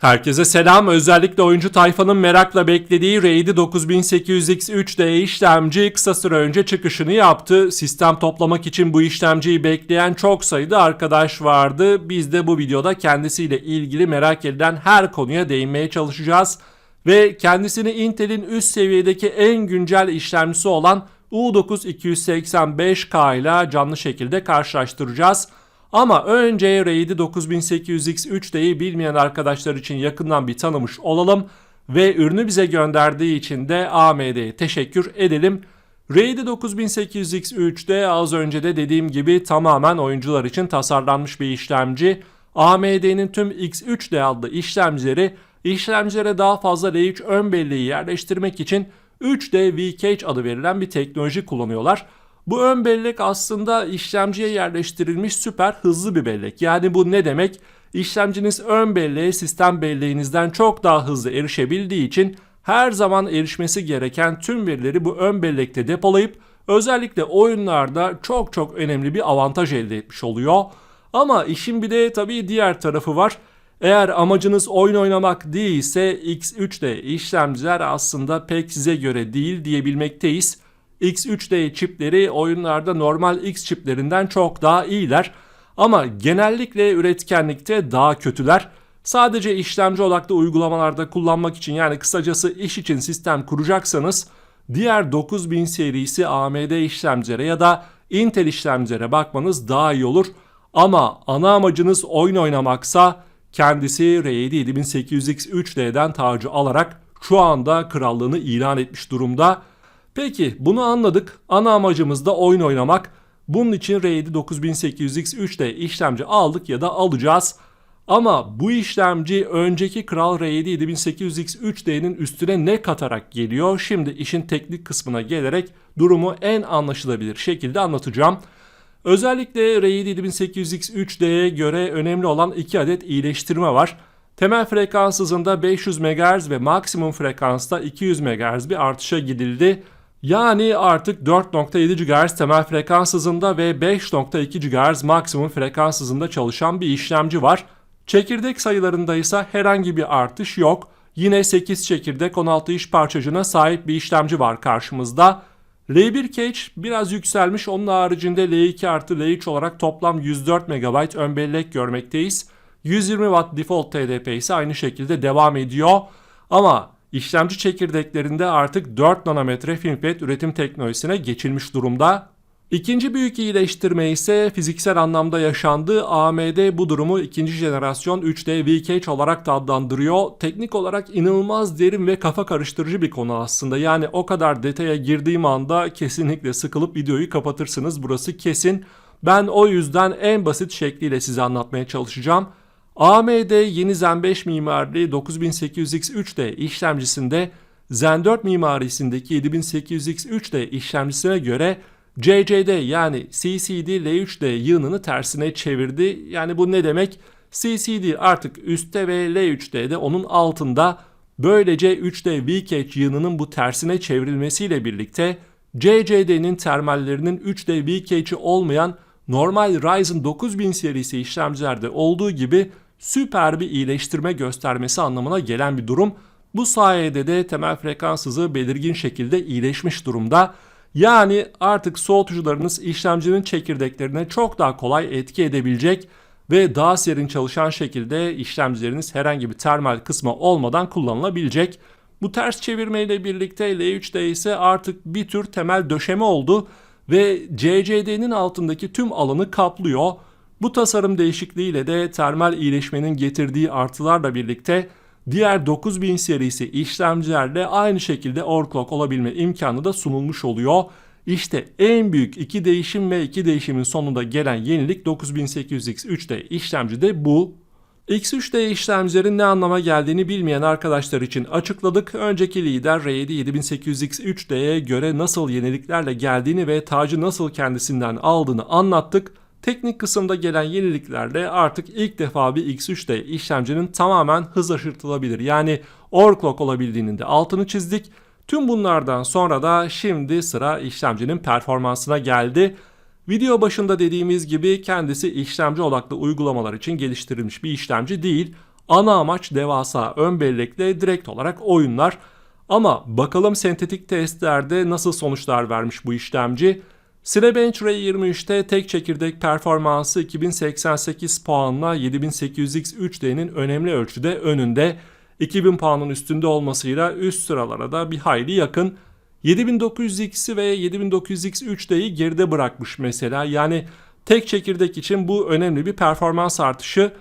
Herkese selam. Özellikle oyuncu tayfanın merakla beklediği Raid 9800X3D işlemci kısa süre önce çıkışını yaptı. Sistem toplamak için bu işlemciyi bekleyen çok sayıda arkadaş vardı. Biz de bu videoda kendisiyle ilgili merak edilen her konuya değinmeye çalışacağız. Ve kendisini Intel'in üst seviyedeki en güncel işlemcisi olan U9 285K ile canlı şekilde karşılaştıracağız. Ama önce Raid 9800X3D'yi bilmeyen arkadaşlar için yakından bir tanımış olalım ve ürünü bize gönderdiği için de AMD'ye teşekkür edelim. Raid 9800X3D az önce de dediğim gibi tamamen oyuncular için tasarlanmış bir işlemci. AMD'nin tüm X3D adlı işlemcileri işlemcilere daha fazla L3 ön belleği yerleştirmek için 3D V-Cache adı verilen bir teknoloji kullanıyorlar. Bu ön bellek aslında işlemciye yerleştirilmiş süper hızlı bir bellek. Yani bu ne demek? İşlemciniz ön belleğe sistem belleğinizden çok daha hızlı erişebildiği için her zaman erişmesi gereken tüm verileri bu ön bellekte depolayıp özellikle oyunlarda çok çok önemli bir avantaj elde etmiş oluyor. Ama işin bir de tabii diğer tarafı var. Eğer amacınız oyun oynamak değilse X3'de işlemciler aslında pek size göre değil diyebilmekteyiz. X3D çipleri oyunlarda normal X çiplerinden çok daha iyiler. Ama genellikle üretkenlikte daha kötüler. Sadece işlemci odaklı uygulamalarda kullanmak için yani kısacası iş için sistem kuracaksanız diğer 9000 serisi AMD işlemcilere ya da Intel işlemcilere bakmanız daha iyi olur. Ama ana amacınız oyun oynamaksa kendisi Raid 7800X3D'den tacı alarak şu anda krallığını ilan etmiş durumda. Peki bunu anladık. Ana amacımız da oyun oynamak. Bunun için Raid 9800X3D işlemci aldık ya da alacağız. Ama bu işlemci önceki Kral Raid 7800X3D'nin üstüne ne katarak geliyor? Şimdi işin teknik kısmına gelerek durumu en anlaşılabilir şekilde anlatacağım. Özellikle Raid 7800X3D'ye göre önemli olan iki adet iyileştirme var. Temel frekans hızında 500 MHz ve maksimum frekansta 200 MHz bir artışa gidildi. Yani artık 4.7 GHz temel frekans hızında ve 5.2 GHz maksimum frekans hızında çalışan bir işlemci var. Çekirdek sayılarında ise herhangi bir artış yok. Yine 8 çekirdek 16 iş parçacığına sahip bir işlemci var karşımızda. L1 cache biraz yükselmiş. Onun haricinde L2 artı L3 olarak toplam 104 MB ön bellek görmekteyiz. 120 Watt default TDP ise aynı şekilde devam ediyor. Ama işlemci çekirdeklerinde artık 4 nanometre FinFET üretim teknolojisine geçilmiş durumda. İkinci büyük iyileştirme ise fiziksel anlamda yaşandı. AMD bu durumu ikinci jenerasyon 3D V-Cache olarak da adlandırıyor. Teknik olarak inanılmaz derin ve kafa karıştırıcı bir konu aslında. Yani o kadar detaya girdiğim anda kesinlikle sıkılıp videoyu kapatırsınız. Burası kesin. Ben o yüzden en basit şekliyle size anlatmaya çalışacağım. AMD yeni Zen 5 mimarili 9800X3D işlemcisinde Zen 4 mimarisindeki 7800X3D işlemcisine göre CCD yani CCD L3D yığınını tersine çevirdi. Yani bu ne demek? CCD artık üstte ve L3D de onun altında. Böylece 3D V-Cache yığınının bu tersine çevrilmesiyle birlikte CCD'nin termallerinin 3D V-Cache'i olmayan normal Ryzen 9000 serisi işlemcilerde olduğu gibi süper bir iyileştirme göstermesi anlamına gelen bir durum. Bu sayede de temel frekans hızı belirgin şekilde iyileşmiş durumda. Yani artık soğutucularınız işlemcinin çekirdeklerine çok daha kolay etki edebilecek ve daha serin çalışan şekilde işlemcileriniz herhangi bir termal kısmı olmadan kullanılabilecek. Bu ters çevirmeyle birlikte L3D ise artık bir tür temel döşeme oldu ve CCD'nin altındaki tüm alanı kaplıyor. Bu tasarım değişikliğiyle de termal iyileşmenin getirdiği artılarla birlikte diğer 9000 serisi işlemcilerle aynı şekilde overclock olabilme imkanı da sunulmuş oluyor. İşte en büyük iki değişim ve iki değişimin sonunda gelen yenilik 9800X3D işlemci de bu. X3D işlemcilerin ne anlama geldiğini bilmeyen arkadaşlar için açıkladık. Önceki lider Raid 7800X3D'ye göre nasıl yeniliklerle geldiğini ve tacı nasıl kendisinden aldığını anlattık. Teknik kısımda gelen yeniliklerle artık ilk defa bir X3D işlemcinin tamamen hız aşırtılabilir. Yani overclock olabildiğinin de altını çizdik. Tüm bunlardan sonra da şimdi sıra işlemcinin performansına geldi. Video başında dediğimiz gibi kendisi işlemci odaklı uygulamalar için geliştirilmiş bir işlemci değil. Ana amaç devasa ön bellekle direkt olarak oyunlar. Ama bakalım sentetik testlerde nasıl sonuçlar vermiş bu işlemci. Cinebench R23'te tek çekirdek performansı 2088 puanla 7800X3D'nin önemli ölçüde önünde. 2000 puanın üstünde olmasıyla üst sıralara da bir hayli yakın. 7900X'i ve 7900X3D'yi geride bırakmış mesela. Yani tek çekirdek için bu önemli bir performans artışı.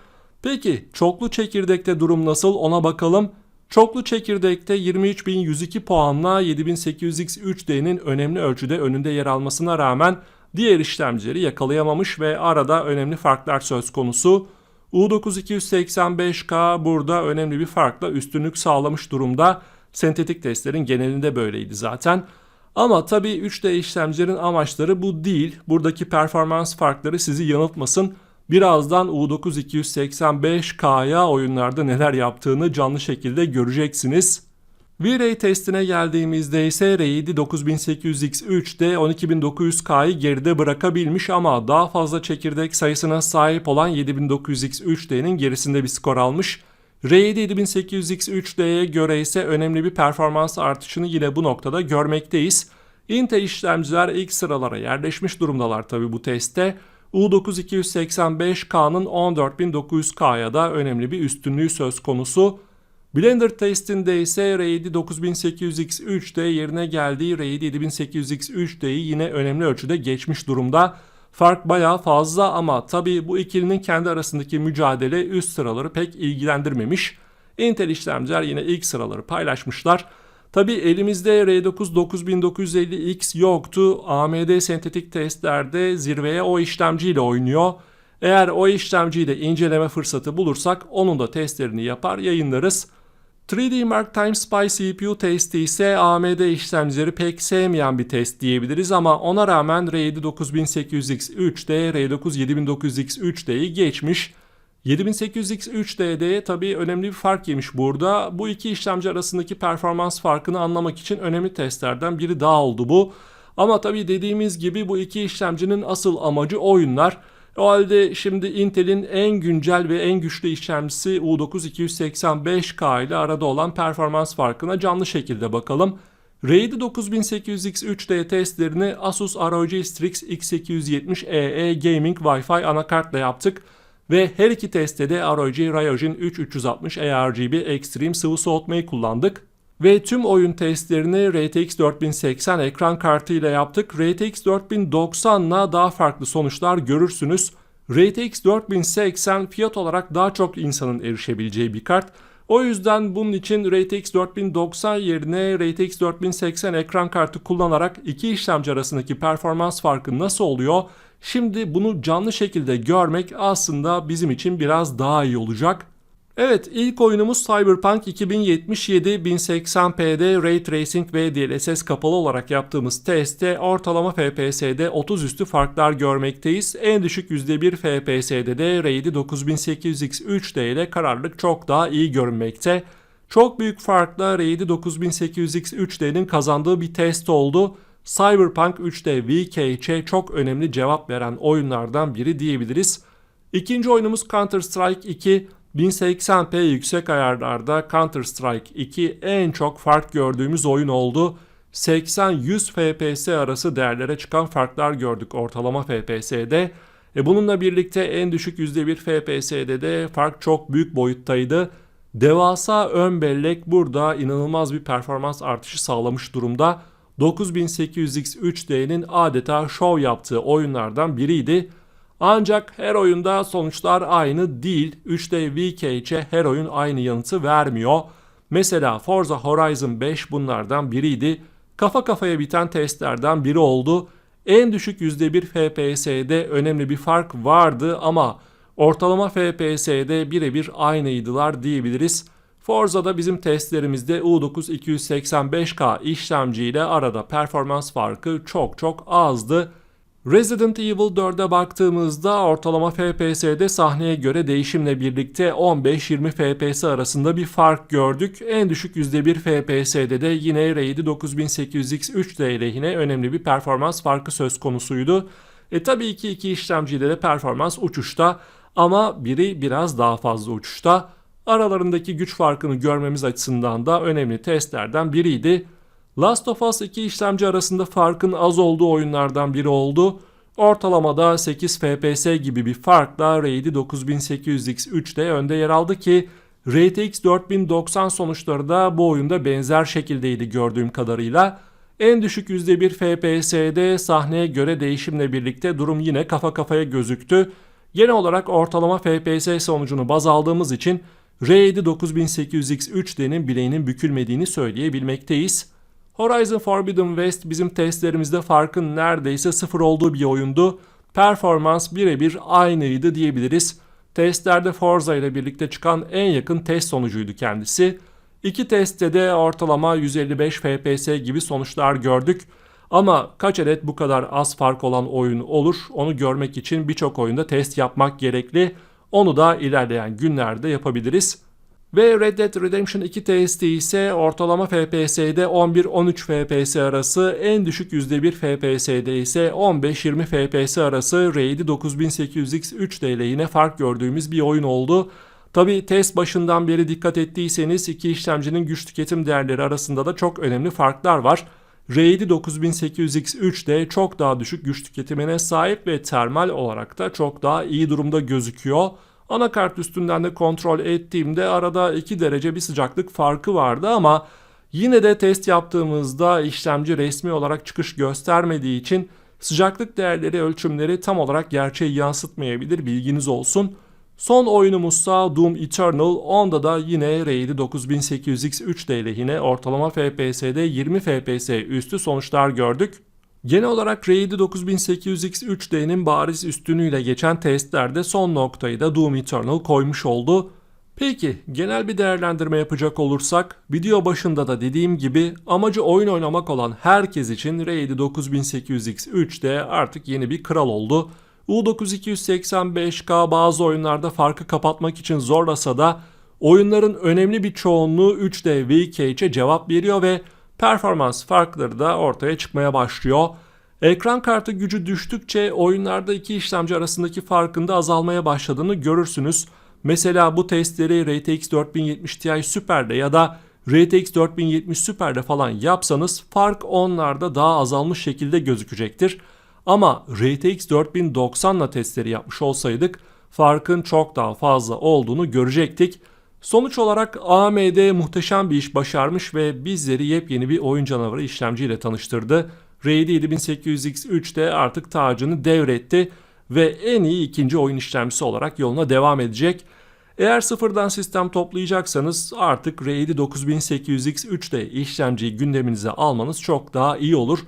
Peki çoklu çekirdekte durum nasıl ona bakalım. Çoklu çekirdekte 23.102 puanla 7800X3D'nin önemli ölçüde önünde yer almasına rağmen diğer işlemcileri yakalayamamış ve arada önemli farklar söz konusu. U9285K burada önemli bir farkla üstünlük sağlamış durumda. Sentetik testlerin genelinde böyleydi zaten. Ama tabii 3D işlemcilerin amaçları bu değil. Buradaki performans farkları sizi yanıltmasın. Birazdan U9285K'ya oyunlarda neler yaptığını canlı şekilde göreceksiniz. V-Ray testine geldiğimizde ise R7 9800X3'de 12900K'yı geride bırakabilmiş ama daha fazla çekirdek sayısına sahip olan 7900X3D'nin gerisinde bir skor almış. R7 7800X3D'ye göre ise önemli bir performans artışını yine bu noktada görmekteyiz. Intel işlemciler ilk sıralara yerleşmiş durumdalar tabi bu testte. U9285K'nın 14900K'ya da önemli bir üstünlüğü söz konusu. Blender testinde ise R7 9800X3D yerine geldiği R7 7800X3D'yi yine önemli ölçüde geçmiş durumda. Fark bayağı fazla ama tabi bu ikilinin kendi arasındaki mücadele üst sıraları pek ilgilendirmemiş. Intel işlemciler yine ilk sıraları paylaşmışlar. Tabi elimizde R9 9950X yoktu. AMD sentetik testlerde zirveye o işlemciyle oynuyor. Eğer o işlemciyi de inceleme fırsatı bulursak onun da testlerini yapar yayınlarız. 3D Mark Time Spy CPU testi ise AMD işlemcileri pek sevmeyen bir test diyebiliriz ama ona rağmen R7 9800X3D, R9 7900X3D'yi geçmiş. 7800X3D'de tabii önemli bir fark yemiş burada. Bu iki işlemci arasındaki performans farkını anlamak için önemli testlerden biri daha oldu bu. Ama tabii dediğimiz gibi bu iki işlemcinin asıl amacı oyunlar. O halde şimdi Intel'in en güncel ve en güçlü işlemcisi U9 285K ile arada olan performans farkına canlı şekilde bakalım. R7 9800X3D testlerini Asus ROG Strix X870EE Gaming Wi-Fi anakartla yaptık. Ve her iki testte de ROG Ryujin 3360 ARGB Extreme sıvı soğutmayı kullandık. Ve tüm oyun testlerini RTX 4080 ekran kartı ile yaptık. RTX 4090 ile daha farklı sonuçlar görürsünüz. RTX 4080 fiyat olarak daha çok insanın erişebileceği bir kart. O yüzden bunun için RTX 4090 yerine RTX 4080 ekran kartı kullanarak iki işlemci arasındaki performans farkı nasıl oluyor? Şimdi bunu canlı şekilde görmek aslında bizim için biraz daha iyi olacak. Evet ilk oyunumuz Cyberpunk 2077 1080p'de Ray Tracing ve DLSS kapalı olarak yaptığımız testte ortalama FPS'de 30 üstü farklar görmekteyiz. En düşük %1 FPS'de de Raid 9800X3D ile kararlılık çok daha iyi görünmekte. Çok büyük farkla Raid 9800X3D'nin kazandığı bir test oldu. Cyberpunk 3D VKC çok önemli cevap veren oyunlardan biri diyebiliriz. İkinci oyunumuz Counter Strike 2. 1080p yüksek ayarlarda Counter Strike 2 en çok fark gördüğümüz oyun oldu. 80-100 FPS arası değerlere çıkan farklar gördük ortalama FPS'de. E bununla birlikte en düşük %1 FPS'de de fark çok büyük boyuttaydı. Devasa ön bellek burada inanılmaz bir performans artışı sağlamış durumda. 9800X3D'nin adeta şov yaptığı oyunlardan biriydi. Ancak her oyunda sonuçlar aynı değil. 3D VKC her oyun aynı yanıtı vermiyor. Mesela Forza Horizon 5 bunlardan biriydi. Kafa kafaya biten testlerden biri oldu. En düşük %1 FPS'de önemli bir fark vardı ama ortalama FPS'de birebir aynıydılar diyebiliriz. Forza'da bizim testlerimizde U9 285K işlemciyle arada performans farkı çok çok azdı. Resident Evil 4'e baktığımızda ortalama FPS'de sahneye göre değişimle birlikte 15-20 FPS arasında bir fark gördük. En düşük %1 FPS'de de yine Raid 9800X3D lehine önemli bir performans farkı söz konusuydu. E tabii ki iki işlemciyle de performans uçuşta ama biri biraz daha fazla uçuşta. aralarındaki güç farkını görmemiz açısından da önemli testlerden biriydi. Last of Us 2 işlemci arasında farkın az olduğu oyunlardan biri oldu. Ortalamada 8 FPS gibi bir farkla Raid 9800X3'te önde yer aldı ki RTX 4090 sonuçları da bu oyunda benzer şekildeydi gördüğüm kadarıyla. En düşük %1 FPS'de sahneye göre değişimle birlikte durum yine kafa kafaya gözüktü. Genel olarak ortalama FPS sonucunu baz aldığımız için R7 9800X3D'nin bileğinin bükülmediğini söyleyebilmekteyiz. Horizon Forbidden West bizim testlerimizde farkın neredeyse sıfır olduğu bir oyundu. Performans birebir aynıydı diyebiliriz. Testlerde Forza ile birlikte çıkan en yakın test sonucuydu kendisi. İki testte de ortalama 155 FPS gibi sonuçlar gördük. Ama kaç adet bu kadar az fark olan oyun olur onu görmek için birçok oyunda test yapmak gerekli. Onu da ilerleyen günlerde yapabiliriz. Ve Red Dead Redemption 2 testi ise ortalama FPS'de 11-13 FPS arası, en düşük %1 FPS'de ise 15-20 FPS arası Raid 9800X3D ile yine fark gördüğümüz bir oyun oldu. Tabi test başından beri dikkat ettiyseniz iki işlemcinin güç tüketim değerleri arasında da çok önemli farklar var. R7 9800X3 çok daha düşük güç tüketimine sahip ve termal olarak da çok daha iyi durumda gözüküyor. Anakart üstünden de kontrol ettiğimde arada 2 derece bir sıcaklık farkı vardı ama yine de test yaptığımızda işlemci resmi olarak çıkış göstermediği için sıcaklık değerleri ölçümleri tam olarak gerçeği yansıtmayabilir bilginiz olsun. Son oyunumuzsa Doom Eternal. Onda da yine Raid 9800X3D ile yine ortalama FPS'de 20 FPS üstü sonuçlar gördük. Genel olarak Raid 9800X3D'nin bariz üstünüyle geçen testlerde son noktayı da Doom Eternal koymuş oldu. Peki genel bir değerlendirme yapacak olursak video başında da dediğim gibi amacı oyun oynamak olan herkes için Raid 9800X3D artık yeni bir kral oldu. U9285K bazı oyunlarda farkı kapatmak için zorlasa da oyunların önemli bir çoğunluğu 3D VKH'e cevap veriyor ve performans farkları da ortaya çıkmaya başlıyor. Ekran kartı gücü düştükçe oyunlarda iki işlemci arasındaki farkın da azalmaya başladığını görürsünüz. Mesela bu testleri RTX 4070 Ti Super'de ya da RTX 4070 Super'de falan yapsanız fark onlarda daha azalmış şekilde gözükecektir. Ama RTX 4090'la testleri yapmış olsaydık farkın çok daha fazla olduğunu görecektik. Sonuç olarak AMD muhteşem bir iş başarmış ve bizleri yepyeni bir oyun canavarı işlemciyle tanıştırdı. Raid 7800X3 de artık tacını devretti ve en iyi ikinci oyun işlemcisi olarak yoluna devam edecek. Eğer sıfırdan sistem toplayacaksanız artık Raid 9800X3 de işlemciyi gündeminize almanız çok daha iyi olur.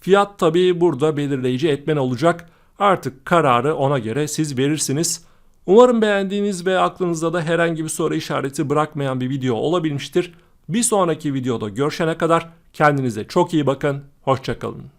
Fiyat tabii burada belirleyici etmen olacak. Artık kararı ona göre siz verirsiniz. Umarım beğendiğiniz ve aklınızda da herhangi bir soru işareti bırakmayan bir video olabilmiştir. Bir sonraki videoda görüşene kadar kendinize çok iyi bakın. Hoşçakalın.